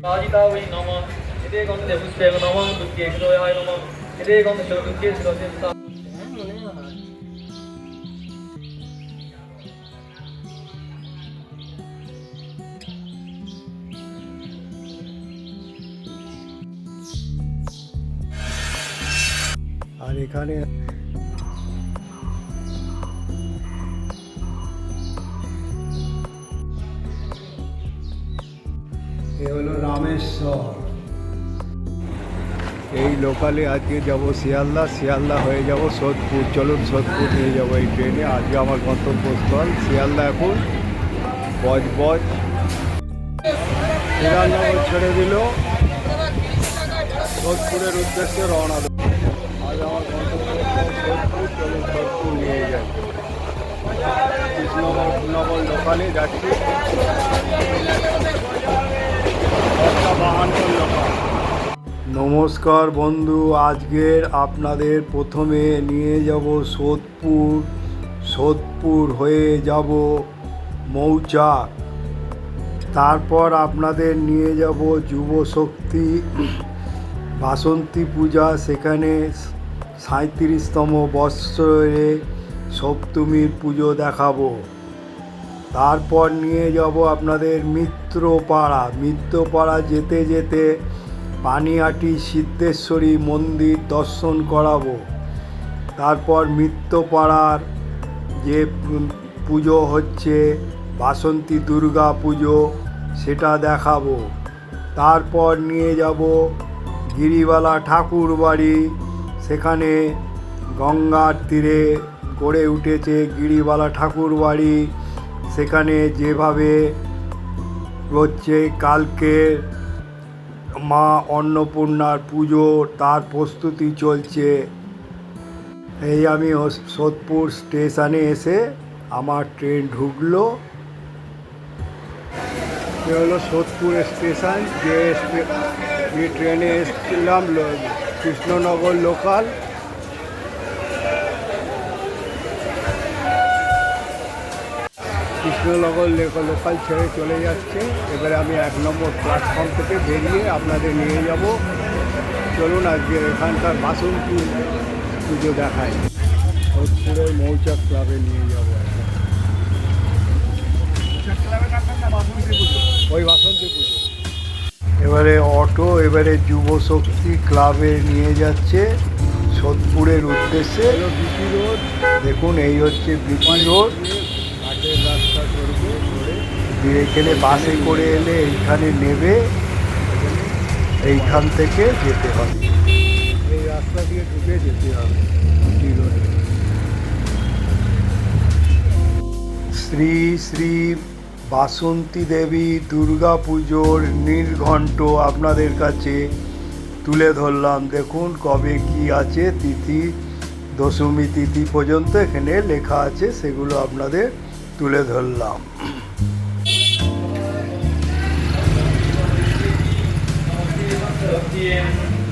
아지다우이 넘어 이대건 대부스백 넘어 두께 그로야이 넘어 이대건 저두께 저대사 아니 가네 লোকালে আজকে যাব শিয়ালদা শিয়ালদা হয়ে যাব সোদপুর। চলুন সোদপুর নিয়ে যাব এই ট্রেনে। আজকে আমার গন্তব্যস্থল শিয়ালদা এখন। বজ বজ। বিধাননগর ছেড়ে দিল। সোদপুরের উদ্দেশ্যে রওনা দেব। আজ আমার গন্তব্যস্থল সোদপুর। চলুন সোদপুর নিয়ে যাই। কৃষ্ণনগর নগর লোকালে যাচ্ছি। নমস্কার বন্ধু, আজকের আপনাদের প্রথমে নিয়ে যাব সোদপুর। সোদপুর হয়ে যাব মৌচাক। তারপর আপনাদের নিয়ে যাব যুব শক্তি বাসন্তী পূজা। সেখানে সাঁত্রিশতম বৎসরে সপ্তমীর পুজো দেখাবো। তারপর নিয়ে যাব আপনাদের মিত্রপাড়া। মিত্রপাড়া যেতে যেতে পানিহাটি সিদ্ধেশ্বরী মন্দির দর্শন করাবো। তারপর মিত্রপাড়ার যে পুজো হচ্ছে, বাসন্তী দুর্গা পুজো, সেটা দেখাবো। তারপর নিয়ে যাব গিরিবালা ঠাকুর বাড়ি সেখানে গঙ্গার তীরে গড়ে উঠেছে গিরিবালা ঠাকুর বাড়ি সেখানে যেভাবে হচ্ছে কালকে মা অন্নপূর্ণার পুজো, তার প্রস্তুতি চলছে। এই আমি সোদপুর স্টেশনে এসে আমার ট্রেন ঢুকলো। এ হলো সোদপুর স্টেশন, যে ট্রেনে এসেছিলাম কৃষ্ণনগর লোকাল। কৃষ্ণনগর লোকাল ছেড়ে চলে যাচ্ছে। এবারে আমি এক নম্বর প্ল্যাটফর্ম থেকে বেরিয়ে আপনাদের নিয়ে যাব। চলুন আজকে এখানকার বাসন্তী পুজো দেখায়। সোদপুরের মৌচাক ক্লাবে নিয়ে যাব। ওই বাসন্তী পুজো। এবারে অটো এবারে যুব শক্তি ক্লাবে নিয়ে যাচ্ছে সোদপুরের উদ্দেশ্যে। রোড। দেখুন এই হচ্ছে বিপি রোড ঘাটের রাস্তা করবে ধরে এখানে বাসে করে এলে এইখানে নেবে, এইখান থেকে যেতে হবে। এই রাস্তা দিয়ে ঢুকে যেতে হবে। শ্রী শ্রী বাসন্তী দেবী দুর্গা পুজোর নির্ঘণ্ট আপনাদের কাছে তুলে ধরলাম। দেখুন কবে কি আছে তিথি, দশমী তিথি পর্যন্ত এখানে লেখা আছে, সেগুলো আপনাদের তুলে ধরলাম।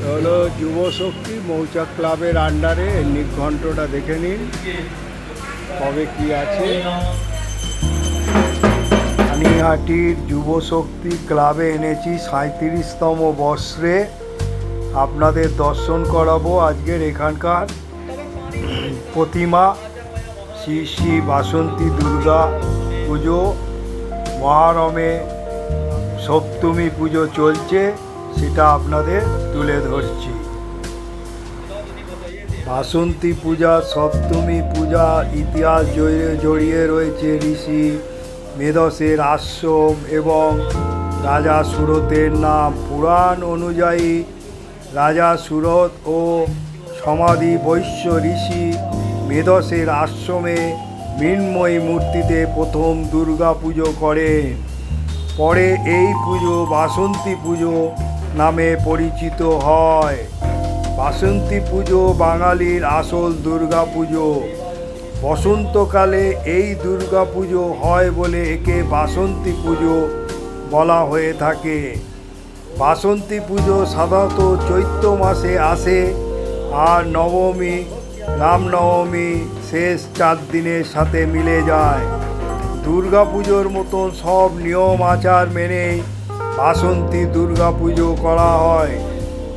হলো যুব শক্তি মৌচাক ক্লাবের আন্ডারে এই নির্ঘণ্টটা দেখে নিন। কবে কি আছে? পানিহাটির যুব শক্তি ক্লাবে এনেছি সাঁত্রিশতম বর্ষে। আপনাদের দর্শন করাবো আজকের এখানকার প্রতিমা। শ্রী শ্রী বাসন্তী দুর্গা পুজো। মহারমে সপ্তমী পুজো চলছে। সেটা আপনাদের তুলে ধরছি। বাসন্তী পূজা, সপ্তমী পূজা, ইতিহাস জড়িয়ে জড়িয়ে রয়েছে ঋষি মেধসের আশ্রম এবং রাজা সুরতের নাম। পুরাণ অনুযায়ী রাজা সুরত ও সমাধি বৈশ্য ঋষি মেধসের আশ্রমে মৃন্ময়ী মূর্তিতে প্রথম দুর্গা পুজো করেন। পরে এই পুজো, বাসন্তী পুজো নামে পরিচিত হয়। বাসন্তী পুজো বাঙালির আসল দুর্গা পুজো। বসন্তকালে এই দুর্গা পুজো হয় বলে একে বাসন্তী পুজো বলা হয়ে থাকে। বাসন্তী পুজো সাধারণত চৈত্র মাসে আসে আর নবমী, রামনবমী শেষ চার দিনের সাথে মিলে যায়। দুর্গা পুজোর মতন সব নিয়ম আচার মেনেই বাসন্তী দুর্গা পুজো করা হয়।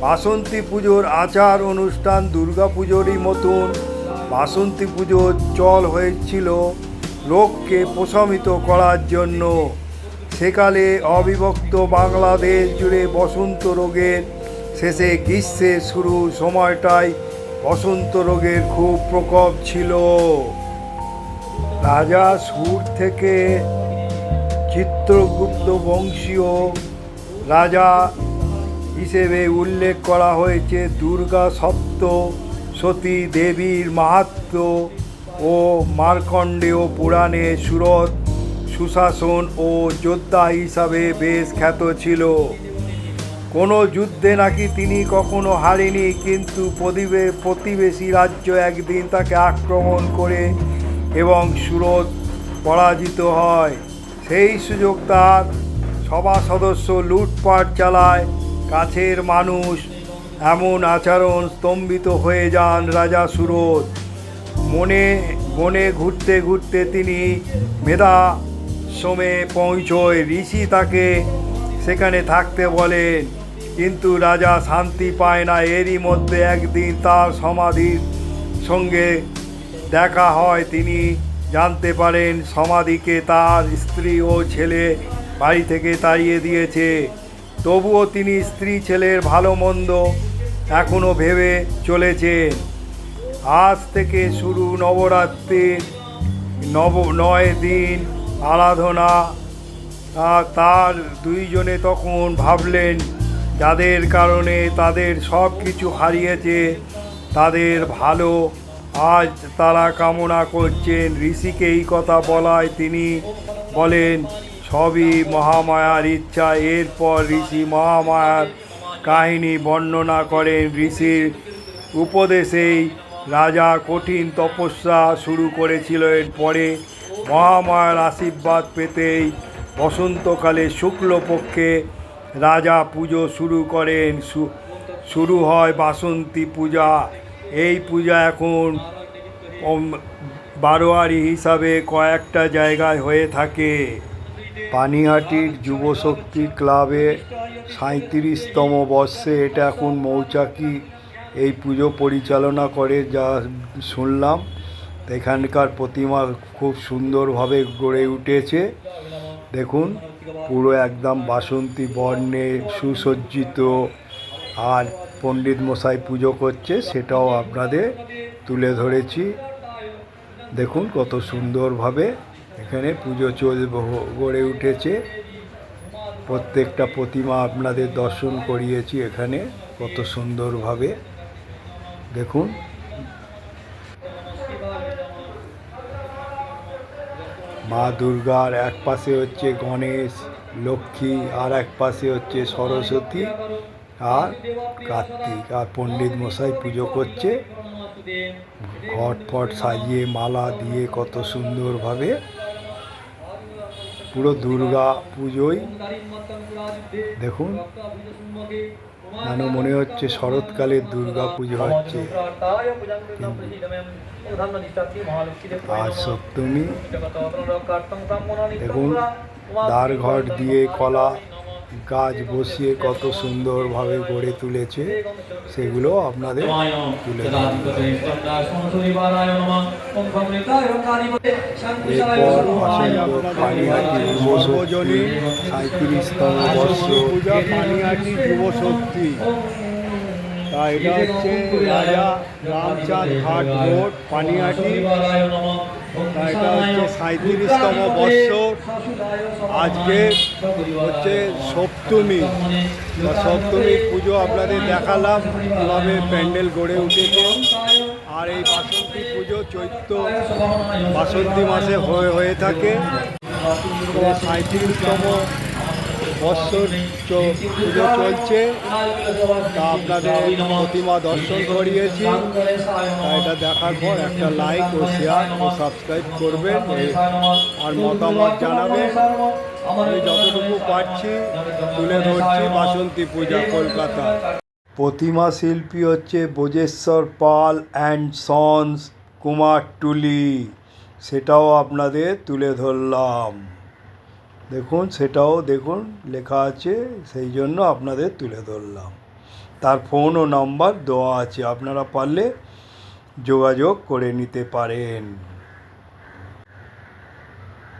বাসন্তী পুজোর আচার অনুষ্ঠান দুর্গা পুজোরই মতন। বাসন্তী পুজোর চল হয়েছিল লোককে প্রশমিত করার জন্য। সেকালে অবিভক্ত বাংলাদেশ জুড়ে বসন্ত রোগের শেষে গ্রীষ্মের শুরু সময়টায় বসন্ত রোগের খুব প্রকোপ ছিল। রাজা সুর থেকে চিত্রগুপ্ত বংশীয় রাজা হিসেবে উল্লেখ করা হয়েছে দুর্গা সপ্ত, সতী দেবীর মাহাত্ম ও মার্কণ্ডেয় পুরাণে সুরত, সুশাসন ও যোদ্ধা হিসাবে বেশ খ্যাত ছিল। কোনো যুদ্ধে নাকি তিনি কখনো হারেনি, কিন্তু প্রতিবে, প্রতিবেশী রাজ্য একদিন তাকে আক্রমণ করে এবং সুরত পরাজিত হয়। সেই সুযোগ তার সভা সদস্য লুটপাট চালায়, কাছের মানুষ এমন আচরণ স্তম্ভিত হয়ে যান রাজা সুরত মনে, বনে ঘুরতে ঘুরতে তিনি মেধা সমে পৌঁছয়, ঋষি তাকে সেখানে থাকতে বলেন। কিন্তু রাজা শান্তি পায় না, এরই মধ্যে একদিন তার সমাধির সঙ্গে দেখা হয়। তিনি জানতে পারেন সমাধিকে তার স্ত্রী ও ছেলে বাড়ি থেকে তাড়িয়ে দিয়েছে। তবুও তিনি স্ত্রী ছেলের ভালো মন্দ এখনও ভেবে চলেছেন। আজ থেকে শুরু নবরাত্রির নব, নয় দিন আরাধনা। তার দুইজনে তখন ভাবলেন, যাদের কারণে তাদের সব কিছু হারিয়েছে, তাদের ভালো আজ তারা কামনা করছেন। ঋষিকে এই কথা বলায় তিনি বলেন সবই মহামায়ার ইচ্ছা, এরপর ঋষি মহামায়ার কাহিনী বর্ণনা করেন ঋষির উপদেশেই রাজা কঠিন তপস্যা শুরু করেছিল। এরপরে মহামায়ার আশীর্বাদ পেতেই বসন্তকালে শুক্লপক্ষে রাজা পুজো শুরু করেন। শুরু হয় বাসন্তী পূজা। এই পূজা এখন বারোয়ারি হিসাবে কয়েকটা জায়গায় হয়ে থাকে। পানিহাটির যুবশক্তি ক্লাবে সাঁত্রিশতম বর্ষে এটা এখন মৌচাকি এই পুজো পরিচালনা করে যা শুনলাম। এখানকার প্রতিমা খুব সুন্দরভাবে গড়ে উঠেছে। দেখুন, পুরো একদম বাসন্তী বর্ণে সুসজ্জিত। আর পণ্ডিত মশাই পুজো করছে, সেটাও আপনাদের তুলে ধরেছি। দেখুন কত সুন্দরভাবে এখানে পুজো চল গড়ে উঠেছে। প্রত্যেকটা প্রতিমা আপনাদের দর্শন করিয়েছি এখানে, কত সুন্দরভাবে। দেখুন। মা দুর্গার এক পাশে হচ্ছে গণেশ, লক্ষ্মী, আর এক পাশে হচ্ছে সরস্বতী আর কার্তিক। আর পণ্ডিত মশাই পুজো করছে। ঘট ফট সাজিয়ে, মালা দিয়ে কত সুন্দরভাবে। পুরো দুর্গা পুজোই দেখুন। যেন মনে হচ্ছে শরৎকালে দুর্গা পুজো হচ্ছে। আর সপ্তমী। দেখুন দ্বার ঘট দিয়ে কলা গাছ বসিয়ে কত সুন্দরভাবে গড়ে তুলেছে সেগুলো আপনাদের তুলে এরপর অসংখ্য পানিহাটি যুবশক্তি। সাঁত্রিশতম বর্ষ। পানিহাটি যুবশক্তি এটা হচ্ছে রাজা রামচাঁদ ঘাট রোড, পানিহাটি। এটা হচ্ছে সাঁত্রিশতম বর্ষ। আজকে হচ্ছে সপ্তমী। বা সপ্তমী পুজো আপনাদের দেখালাম, কীভাবে প্যান্ডেল গড়ে উঠেছে। আর এই বাসন্তী পুজো চৈত্র বাসন্তী মাসে হয়ে হয়ে থাকে। সাঁত্রিশতম বৎসর পুজো চলছে। তা আপনাদের প্রতিমা দর্শন করিয়েছি। এটা দেখার পর একটা লাইক ও শেয়ার ও সাবস্ক্রাইব করবেন আর মতামত জানাবেন। আমি যতটুকু পারছি তুলে ধরছি বাসন্তী পূজা কলকাতা। প্রতিমা শিল্পী হচ্ছে বোজেশ্বর পাল অ্যান্ড সন্স কুমারটুলি। সেটাও আপনাদের তুলে ধরলাম। দেখুন, সেটাও দেখুন, লেখা আছে, সেই জন্য আপনাদের তুলে ধরলাম। তার ফোন ও নাম্বার দেওয়া আছে, আপনারা পারলে যোগাযোগ করে নিতে পারেন।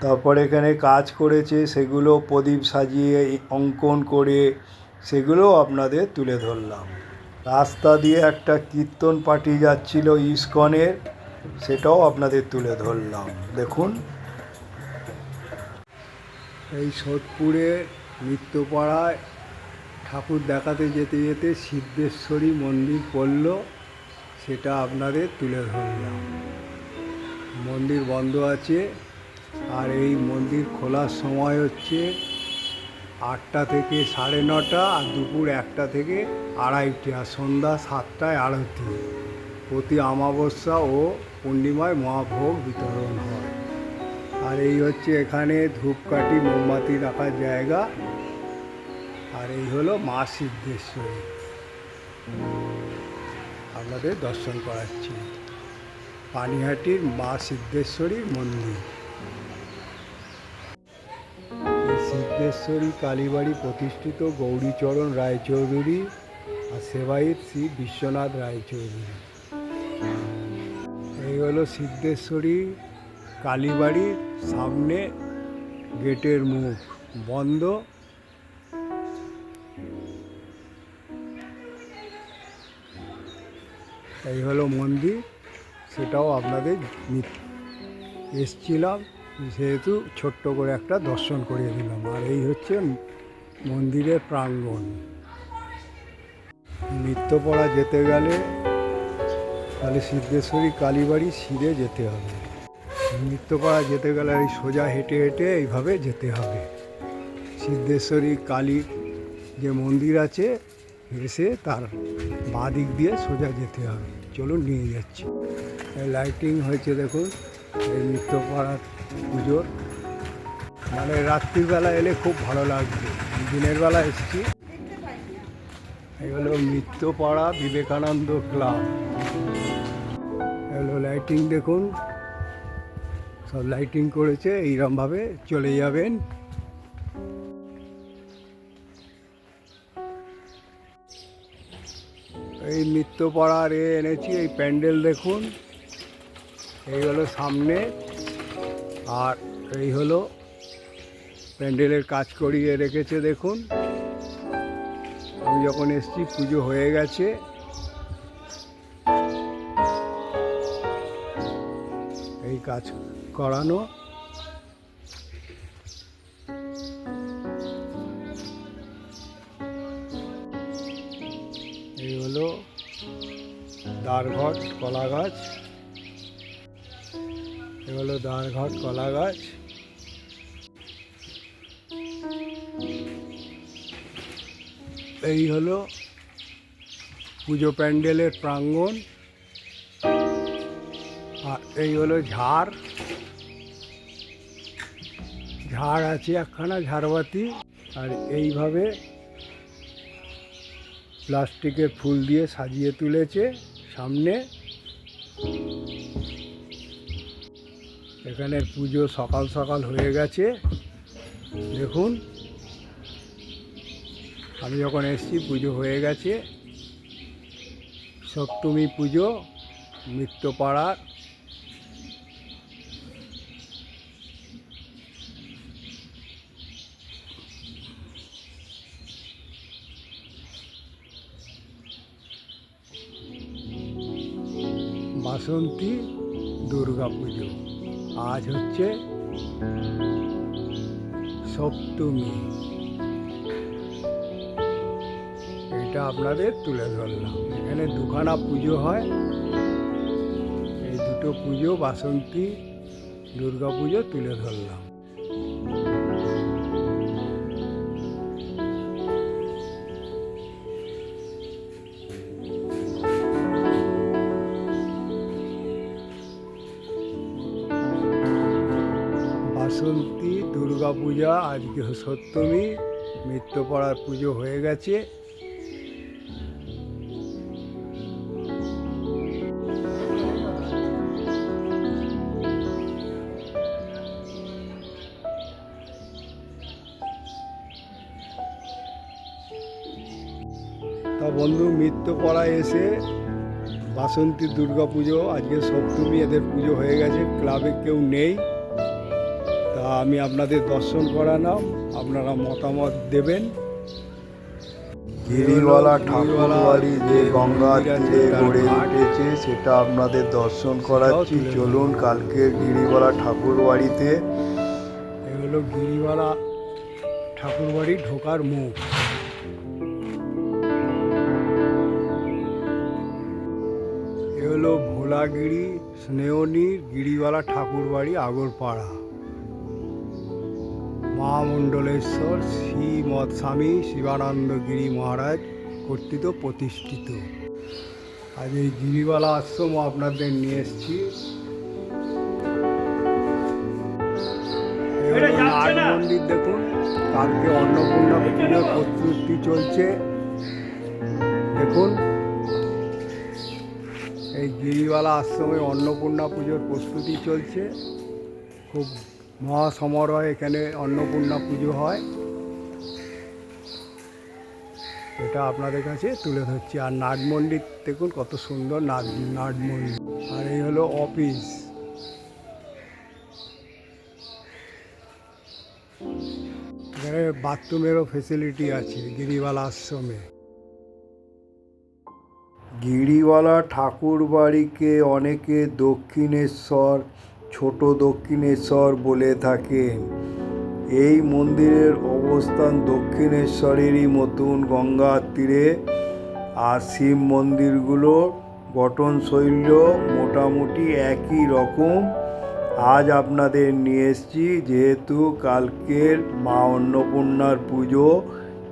তারপর এখানে কাজ করেছে, সেগুলো প্রদীপ সাজিয়ে, অঙ্কন করে সেগুলো আপনাদের তুলে ধরলাম। রাস্তা দিয়ে একটা কীর্তন পার্টি যাচ্ছিল ইস্কনের, সেটাও আপনাদের তুলে ধরলাম। দেখুন এই সোদপুরে নিত্যপাড়ায় ঠাকুর দেখাতে যেতে যেতে সিদ্ধেশ্বরী মন্দির পড়ল, সেটা আপনাদের তুলে ধরলাম। মন্দির বন্ধ আছে, আর এই মন্দির খোলার সময় হচ্ছে আটটা থেকে সাড়ে নটা আর দুপুর একটা থেকে আড়াইটে আর সন্ধ্যা সাতটায় আরতি। প্রতি অমাবস্যা ও পূর্ণিমায় মহাভোগ বিতরণ হয়। আর এই হচ্ছে এখানে ধূপকাঠি, মোমবাতি রাখার জায়গা। আর এই হলো মা সিদ্ধেশ্বরী। আপনাদের দর্শন করাচ্ছি। পানিহাটির মা সিদ্ধেশ্বরীর মন্দির। সিদ্ধেশ্বরী কালীবাড়ি প্রতিষ্ঠিত গৌরীচরণ রায়চৌধুরী আর সেবায়িত শ্রী বিশ্বনাথ রায়চৌধুরী। এই হলো সিদ্ধেশ্বরী কালীবাড়ির সামনে গেটের মুখ, বন্ধ। এই হলো মন্দির, সেটাও আপনাদের এসছিলাম সেহেতু ছোট্ট করে একটা দর্শন করিয়ে দিলাম, আর এই হচ্ছে মন্দিরের প্রাঙ্গণ। নিত্যপড়া যেতে গেলে তাহলে সিদ্ধেশ্বরী কালীবাড়ি সিঁড়ে যেতে হবে। নিত্যপাড়া যেতে গেলে এই সোজা হেঁটে হেঁটে এইভাবে যেতে হবে। সিদ্ধেশ্বরী কালীর যে মন্দির আছে, এসে তার বাঁ দিক দিয়ে সোজা যেতে হবে। চলুন নিয়ে যাচ্ছি। লাইটিং হয়েছে দেখুন, এই নিত্যপাড়ার পুজোর। মানে রাত্রিবেলা এলে খুব ভালো লাগবে। দিনের বেলা এসেছি। এই হলো মিত্রপাড়া বিবেকানন্দ ক্লাব। হলো লাইটিং দেখুন। সব লাইটিং করেছে, এইরমভাবে চলে যাবেন। এই নিত্যপাড়ার এ এনেছি, এই প্যান্ডেল দেখুন। এই হলো সামনে, আর এই হলো প্যান্ডেলের কাজ করিয়ে রেখেছে, দেখুন। আমি যখন এসছি, পুজো হয়ে গেছে। এই কাজ করানো। এই হলো দারঘট কলা গাছ এই হলো দারঘট কলা গাছ এই হলো পুজো প্যান্ডেলের প্রাঙ্গণ। আর এই হলো ঝাড়। ঝাড় আছে একখানা, ঝাড়বাতি, আর এইভাবে প্লাস্টিকের ফুল দিয়ে সাজিয়ে তুলেছে সামনে। এখানে পুজো সকাল সকাল হয়ে গেছে। দেখুন, আমি যখন এসেছি, পুজো হয়ে গেছে। সপ্তমী পুজো মিত্রপাড়ার বাসন্তী দুর্গা পুজো। আজ হচ্ছে সপ্তমী। এটা আপনাদের তুলে ধরলাম। এখানে দুখানা পুজো হয়। এই দুটো পুজো বাসন্তী দুর্গা পুজো তুলে ধরলাম। সপ্তমী মৃত্যুপড়ার পুজো হয়ে গেছে। তা বন্ধু মৃত্যুপড়ায় এসে বাসন্তী দুর্গা পুজো, আজকে সপ্তমী, এদের পুজো হয়ে গেছে। ক্লাবে কেউ নেই। আমি আপনাদের দর্শন করালাম আপনারা মতামত দেবেন। গিরিওয়ালা ঠাকুরবাড়ি যে গঙ্গা তীরে গড়ে উঠেছে সেটা আপনাদের দর্শন করাচ্ছি। চলুন কালকে গিরিওয়ালা ঠাকুরবাড়িতে এ হলো গিরিওয়ালা ঠাকুরবাড়ি ঢোকার মুখ। এ হলো ভোলাগিরি স্নেহনীর গিরিওয়ালা ঠাকুরবাড়ি আগরপাড়া। মহামণ্ডলেশ্বর শ্রীমৎ স্বামী শিবানন্দ গিরি মহারাজ কর্তৃত প্রতিষ্ঠিত। আজ এই গিরিওয়ালা আশ্রম আপনাদের নিয়ে এসেছি। নাট মন্দির দেখুন কালকে অন্নপূর্ণা পুজোর প্রস্তুতি চলছে। দেখুন এই গিরিওয়ালা আশ্রমে অন্নপূর্ণা পুজোর প্রস্তুতি চলছে। খুব মহাসমারোহে এখানে অন্নপূর্ণা পুজো হয়। এটা আপনাদের কাছে তুলে ধরছি। আর নাট মন্দির, দেখুন কত সুন্দর নাট নাট মন্দির। আর এই হলো অফিস। এখানে বাথরুমেরও ফেসিলিটি আছে, গিরিবালা আশ্রমে। গিরিওয়ালা ঠাকুরবাড়িকে অনেকে দক্ষিণেশ্বর ছোট দক্ষিণেশ্বর বলে থাকেন এই মন্দিরের অবস্থান দক্ষিণেশ্বরেরই মতন গঙ্গার তীরে। আর শিব মন্দিরগুলোর গঠনশৈল মোটামুটি একই রকম। আজ আপনাদের নিয়ে এসেছি যেহেতু কালকের মা অন্নপূর্ণার পুজো।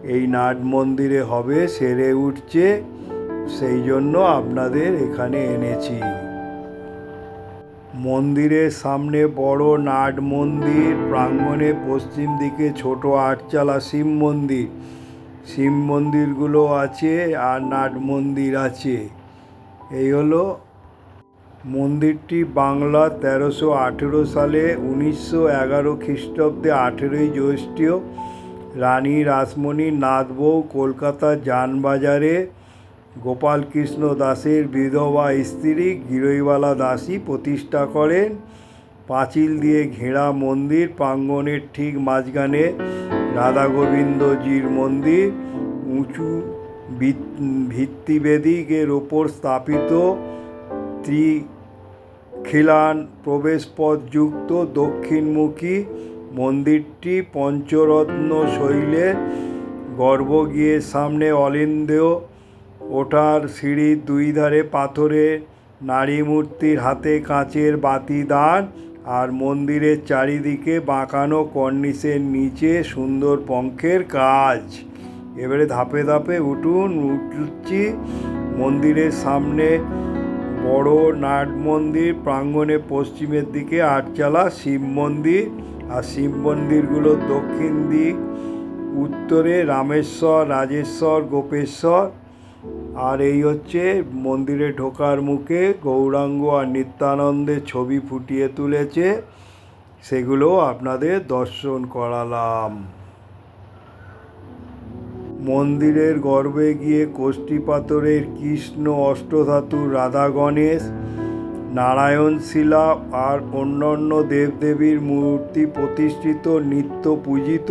এই নাট মন্দিরে হবে, সেরে উঠছে। সেই জন্য আপনাদের এখানে এনেছি। মন্দিরের সামনে বড় নাট মন্দির প্রাঙ্গণে পশ্চিম দিকে ছোট আটচালা শিব মন্দির। শিব মন্দিরগুলো আছে আর নাট মন্দির আছে। এই হলো মন্দিরটি বাংলা তেরোশো আঠেরো সালে উনিশশো এগারো খ্রিস্টাব্দে আঠেরোই জ্যৈষ্ঠ রানী রাসমণি নাথবউ কলকাতা যানবাজারে গোপালকৃষ্ণ দাসের বিধবা স্ত্রী গিরইওয়ালা দাসী প্রতিষ্ঠা করেন। পাঁচিল দিয়ে ঘেরা মন্দির, প্রাঙ্গণের ঠিক মাঝখানে রাধা গোবিন্দজির মন্দির, উঁচু ভিত- ভিত্তিবেদিকের ওপর স্থাপিত ত্রি খিলান প্রবেশপথ যুক্ত দক্ষিণমুখী মন্দিরটি পঞ্চরত্ন শৈলের গর্ভগৃহের সামনে অলিন্দেয় ওঠার সিঁড়ির দুই ধারে পাথরে, নারী মূর্তির হাতে কাঁচের বাতি দান আর মন্দিরের চারিদিকে বাঁকানো কর্নিসের নিচে সুন্দর পঙ্খের কাজ। এবারে ধাপে ধাপে উঠুন, উঠছি। মন্দিরের সামনে বড় নাট মন্দির, প্রাঙ্গণে পশ্চিমের দিকে আটচালা শিব মন্দির আর শিব মন্দিরগুলোর দক্ষিণ দিক, উত্তরে রামেশ্বর, রাজেশ্বর, গোপেশ্বর আর এই হচ্ছে মন্দিরে ঢোকার মুখে গৌরাঙ্গ আর নিত্যানন্দের ছবি ফুটিয়ে তুলেছে। সেগুলো আপনাদের দর্শন করালাম। মন্দিরের গর্ভে গিয়ে কোষ্ঠী পাথরের কৃষ্ণ অষ্টধাতুর রাধা গণেশ, নারায়ণ শিলা আর অন্যান্য দেবদেবীর মূর্তি প্রতিষ্ঠিত, নিত্য পূজিত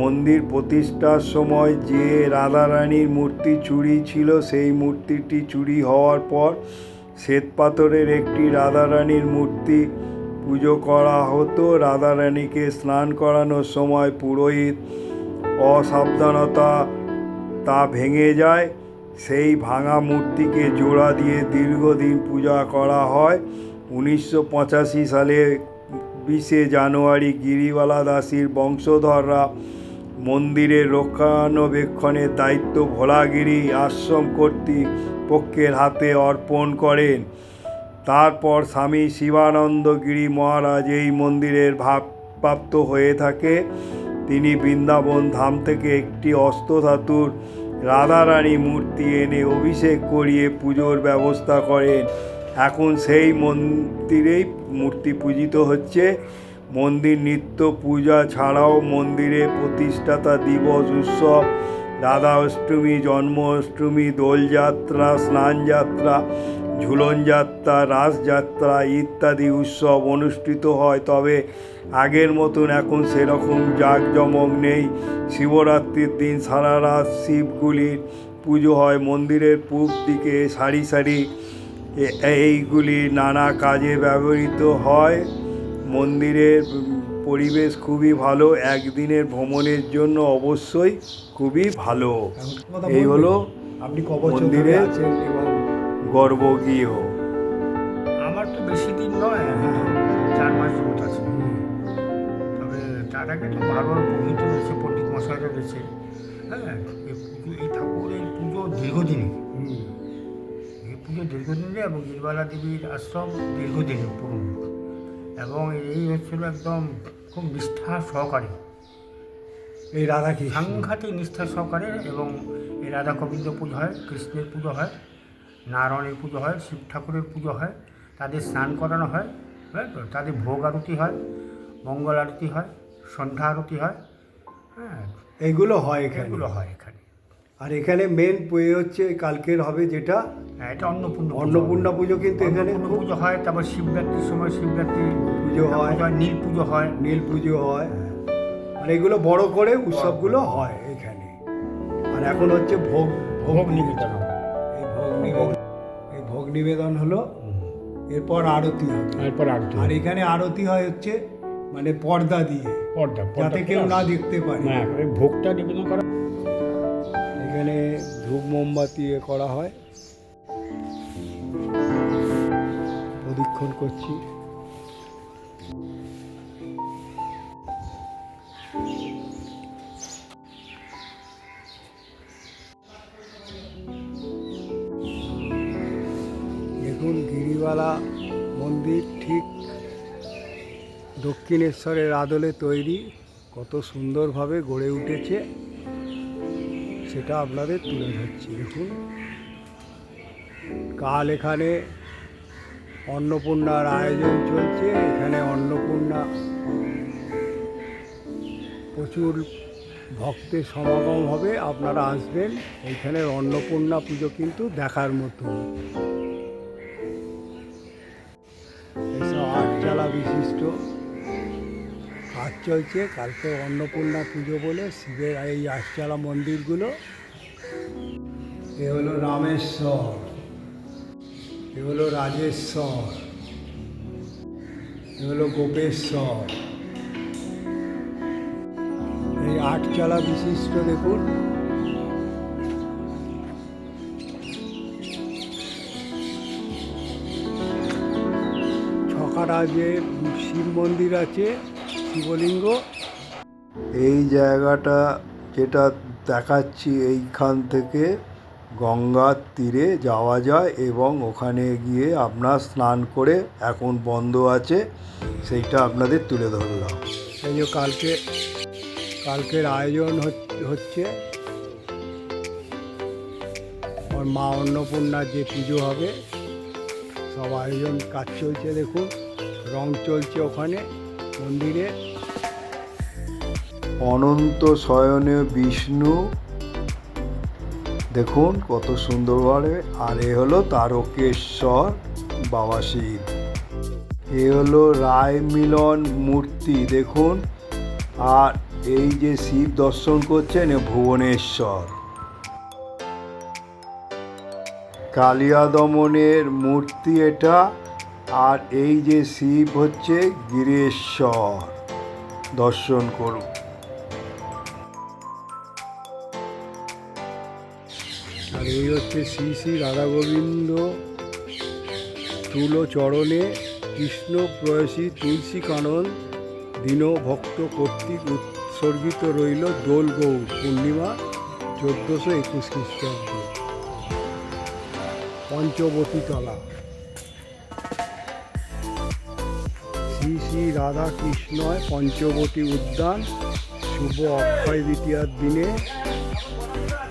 মন্দির প্রতিষ্ঠার সময় যে রাধারানীর মূর্তি চুরি ছিল, সেই মূর্তিটি চুরি হওয়ার পর শ্বেতপাথরের একটি রাধারানীর মূর্তি পুজো করা হতো। রাধারানীকে স্নান করানোর সময় পুরোহিত অসাবধানতা তা ভেঙে যায়। সেই ভাঙা মূর্তিকে জোড়া দিয়ে দীর্ঘদিন পূজা করা হয়। উনিশশো পঁচাশি সালে বিশে জানুয়ারি গিরিবালা দাসীর বংশধররা মন্দিরের রক্ষণাবেক্ষণের দায়িত্ব ভোলাগিরি আশ্রম কর্তৃপক্ষের হাতে অর্পণ করেন। তারপর স্বামী শিবানন্দগিরি মহারাজ এই মন্দিরের ভাবপ্রাপ্ত হয়ে থাকে। তিনি বৃন্দাবন ধাম থেকে একটি অষ্টধাতুর রাধারানী মূর্তি এনে অভিষেক করিয়ে পুজোর ব্যবস্থা করেন। এখন সেই মন্দিরেই মূর্তি পূজিত হচ্ছে। মন্দির নিত্য পূজা ছাড়াও মন্দিরে প্রতিষ্ঠাতা দিবস উৎসব দাদা অষ্টমী জন্ম অষ্টমী দোলযাত্রা, স্নানযাত্রা, ঝুলনযাত্রা, রাসযাত্রা ইত্যাদি উৎসব অনুষ্ঠিত হয়। তবে আগের মতন এখন সেরকম জাঁকজমক নেই। শিবরাত্রির দিন সারা রাত শিবগুলির পুজো হয়। মন্দিরের পূব দিকে সারি সারি এইগুলি নানা কাজে ব্যবহৃত হয়। মন্দিরের পরিবেশ খুবই ভালো একদিনের ভ্রমণের জন্য অবশ্যই খুবই ভালো। এই হলো আপনি ক বছর ধরে মন্দিরে আছেন এবং গর্ভগৃহ আমার তো বেশি দিন নয় চার মাস যাবত আছে। তবে তার আগে তো বারবার পুজো রয়েছে পণ্ডিত মশাইরা রয়েছে হ্যাঁ এই ঠাকুরের পুজো দীর্ঘদিনই এই পুজো দীর্ঘদিনের এবং গিরবালা দেবীর আশ্রম দীর্ঘদিনের পুরনো এবং এই হচ্ছিল একদম খুব নিষ্ঠা সহকারে। এই রাধা কৃষ্ণ। সাংঘাতিক নিষ্ঠা সহকারে এবং এই রাধা গোবিন্দ পুজো হয় কৃষ্ণের পুজো হয় নারায়ণের পুজো হয় শিব ঠাকুরের পুজো হয় তাদের স্নান করানো হয় হ্যাঁ তো তাদের ভোগ আরতি হয় মঙ্গল আরতি হয় সন্ধ্যা আরতি হয় হ্যাঁ। এইগুলো হয় এখানে? এগুলো হয় এখানে। আর এখানে মেন হচ্ছে কালকের হবে যেটা? হ্যাঁ এটা অন্নপূর্ণ পুজো। অন্নপূর্ণা পুজো কিন্তু এখানে পুজো হয় তারপর শিবরাত্রির সময় শিবরাত্রি পুজো হয়। নীল পুজো হয়। নীল পুজো হয়। আর এগুলো বড় করে উৎসবগুলো হয় এখানে। আর এখন হচ্ছে ভোগ ভোগ নিবেদন। এই ভোগ নিবেদন এই ভোগ নিবেদন হলো এরপর আরতি হবে। এরপর আরতি আর এখানে আরতি হয় হচ্ছে মানে পর্দা দিয়ে। পর্দা যাতে কেউ না দেখতে পারে। হ্যাঁ ভোগটা নিবেদন করা ধূপ মোমবাতি এ করা হয়। প্রদীক্ষণ করছি। দেখুন গিরিওয়ালা মন্দির ঠিক দক্ষিণেশ্বরের আদলে তৈরি। কত সুন্দরভাবে গড়ে উঠেছে। সেটা আপনাদের তুলে ধরছি। দেখুন, কাল এখানে অন্নপূর্ণার আয়োজন চলছে। এখানে অন্নপূর্ণা প্রচুর ভক্তের সমাগম হবে। আপনারা আসবেন। এইখানের অন্নপূর্ণা পুজো কিন্তু দেখার মতো। এসব আটচালা বিশিষ্ট চলছে। কালকে অন্নপূর্ণা পুজো বলে শিবের এই আটচালা মন্দিরগুলো। এ হলো রামেশ্বর। এ হলো রাজেশ্বর। এ হলো গোপেশ্বর। এই আটচালা বিশিষ্ট দেখুন। ছকাটা যে শিব মন্দির আছে শিবলিঙ্গ। এই জায়গাটা যেটা দেখাচ্ছি এইখান থেকে গঙ্গার তীরে যাওয়া যায় এবং ওখানে গিয়ে আপনার স্নান করে এখন বন্ধ আছে সেইটা আপনাদের তুলে ধরলাম। এই যে কালকে কালকের আয়োজন হচ্ছে। ওর মা অন্নপূর্ণার যে পুজো হবে সব আয়োজন কাজ চলছে দেখুন রং চলছে ওখানে। মন্দিরে। অনন্ত শয়নে বিষ্ণু। দেখুন কত সুন্দরভাবে আর এ হলো তারকেশ্বর বাবা শিব। এ হলো রায় মিলন মূর্তি, দেখুন। আর এই যে শিব দর্শন করছেন ভুবনেশ্বর। কালিয়া দমনের মূর্তি এটা। আর এই যে শিব হচ্ছে গিরেশ্বর। দর্শন করুন। আর এই হচ্ছে শ্রী শ্রী রাধা গোবিন্দ তুলো চরণে কৃষ্ণ প্রয়সী তুলসী কানন দীন ভক্ত কর্তৃক উৎসর্গিত রইল দোল গৌর পূর্ণিমা চোদ্দোশো একুশ খ্রিস্টাব্দ। পঞ্চবতী শ্রী শ্রী রাধা কৃষ্ণয় পঞ্চবতী উদ্যান, শুভ অক্ষয় দ্বিতীয়ার দিনে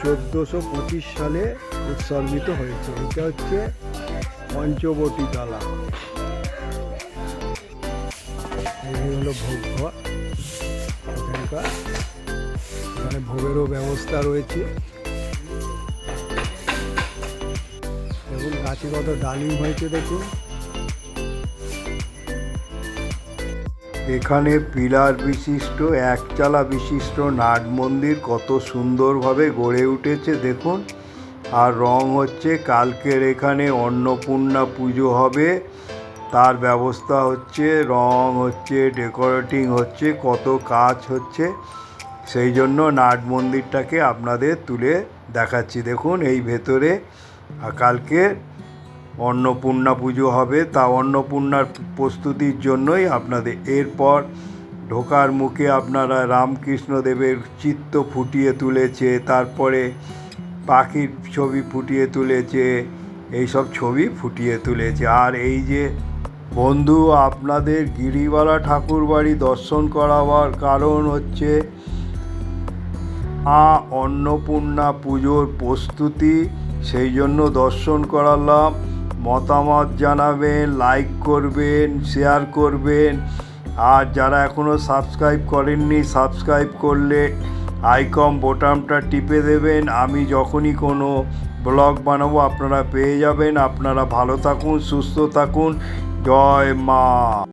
চোদ্দোশো পঁচিশ সালে উৎসর্গিত হয়েছে। এটা হচ্ছে পঞ্চবটী তালা। হলো ভোগ ঘর। এখানে ভোগেরও ব্যবস্থা রয়েছে। এবং গাছে কত ডালিম হয়েছে দেখুন। এখানে পিলার বিশিষ্ট, একচালা বিশিষ্ট নাট মন্দির কত সুন্দরভাবে গড়ে উঠেছে, দেখুন। আর রং হচ্ছে কালকের এখানে অন্নপূর্ণা পুজো হবে। তার ব্যবস্থা হচ্ছে, রং হচ্ছে, ডেকোরেটিং হচ্ছে, কত কাজ হচ্ছে। সেই জন্য নাট মন্দিরটাকে আপনাদের তুলে দেখাচ্ছি। দেখুন, এই ভেতরে কালকে অন্নপূর্ণা পুজো হবে, তা অন্নপূর্ণার প্রস্তুতির জন্যই আপনাদের। এরপর ঢোকার মুখে আপনারা রামকৃষ্ণদেবের চিত্ত ফুটিয়ে তুলেছে, তারপরে পাখির ছবি ফুটিয়ে তুলেছে, এইসব ছবি ফুটিয়ে তুলেছে। আর এই যে বন্ধু, আপনাদের গিরিবালা ঠাকুর বাড়ি দর্শন করাবার কারণ হচ্ছে, আ অন্নপূর্ণা পুজোর প্রস্তুতি, সেই জন্য দর্শন করালাম। মতামত জানাবেন লাইক করবেন শেয়ার করবেন। আর যারা এখনও সাবস্ক্রাইব করেননি সাবস্ক্রাইব করলে আইকম বোটামটা টিপে দেবেন। আমি যখনই কোনো ব্লগ বানাবো, আপনারা পেয়ে যাবেন। আপনারা ভালো থাকুন, সুস্থ থাকুন। জয় মা।